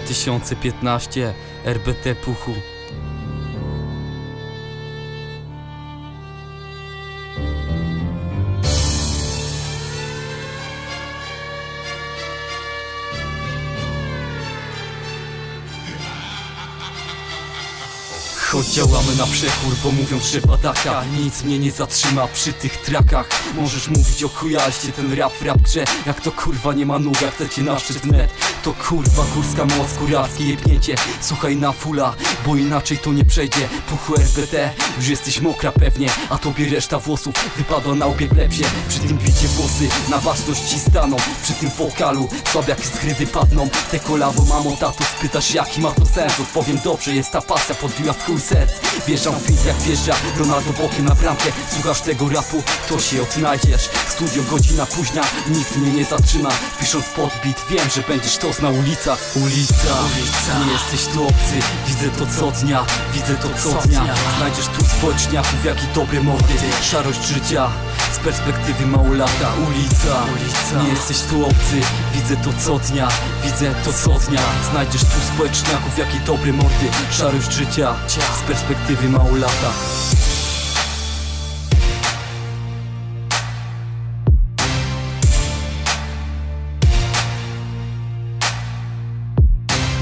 2015 RBT Puchu Choć działamy na przekór, bo mówią trzeba taka Nic mnie nie zatrzyma przy tych trakach. Możesz mówić o chujaście, ten rap rap grze. Jak to kurwa nie ma nóg, jak chcecie na szczyt wnet To kurwa górska moc, kurackie jebniecie. Słuchaj na fula, bo inaczej to nie przejdzie. Puchu RBT, już jesteś mokra pewnie A tobie reszta włosów wypadła na łbie plepsie Przy tym bicie włosy na baczność ci staną. Przy tym wokalu słabiaki z gry wypadną. Te kolabo mamo tato spytasz jaki ma to sens? Odpowiem dobrze, jest ta pasja podbiła w chuj serc Wjeżdżam w beat jak wjeżdża Ronaldo bokiem na bramkę. Słuchasz tego rapu, to się odnajdziesz. Studio godzina późna, nikt mnie nie zatrzyma. Pisząc podbit, wiem, że będziesz to na ulicach Ulica, nie jesteś tu obcy. Widzę to co dnia, widzę to co dnia. Znajdziesz tu społeczniaków, jak i dobre mordy Szarość życia, z perspektywy małolata. Ulica, nie jesteś tu obcy. Widzę to co dnia, widzę to co dnia. Znajdziesz tu społeczniaków, jak i dobre mordy Szarość życia, z perspektywy małolata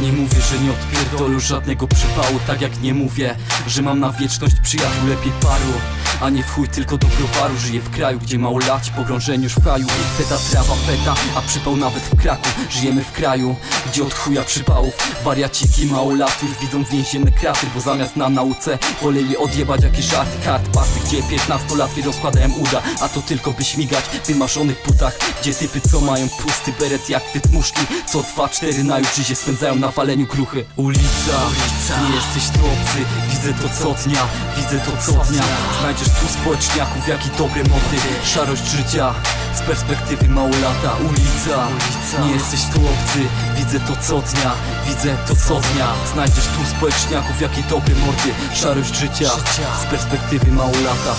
Nie mówię, że nie odpierdolę żadnego przypału Tak jak nie mówię, że mam na wieczność przyjaciół lepiej paru A nie w chuj tylko do browaru Żyję w kraju, gdzie mało lać, pogrążeni już w kraju. Feta, trawa, feta, a przypał nawet w kraku. Żyjemy w kraju, gdzie od chuja przypałów. Wariaciki mało lat już widzą więzienne kraty Bo zamiast na nauce woleli odjebać jakieś żarty. Hard party, gdzie 15-latki rozkładają uda A to tylko by śmigać w wymarzonych butach Gdzie typy co mają pusty beret jak wytmuszki Co 2-4 na już życie spędzają na waleniu kruchy. Ulica, nie jesteś tu obcy Widzę to co dnia, widzę to co dnia. Znajdziesz tu społeczniaków, jak i dobre mody Szarość życia, z perspektywy małolata. Ulica, nie jesteś tu obcy. Widzę to co dnia, widzę to co dnia. Znajdziesz tu społeczniaków, jak i dobre mordy Szarość życia, z perspektywy małolata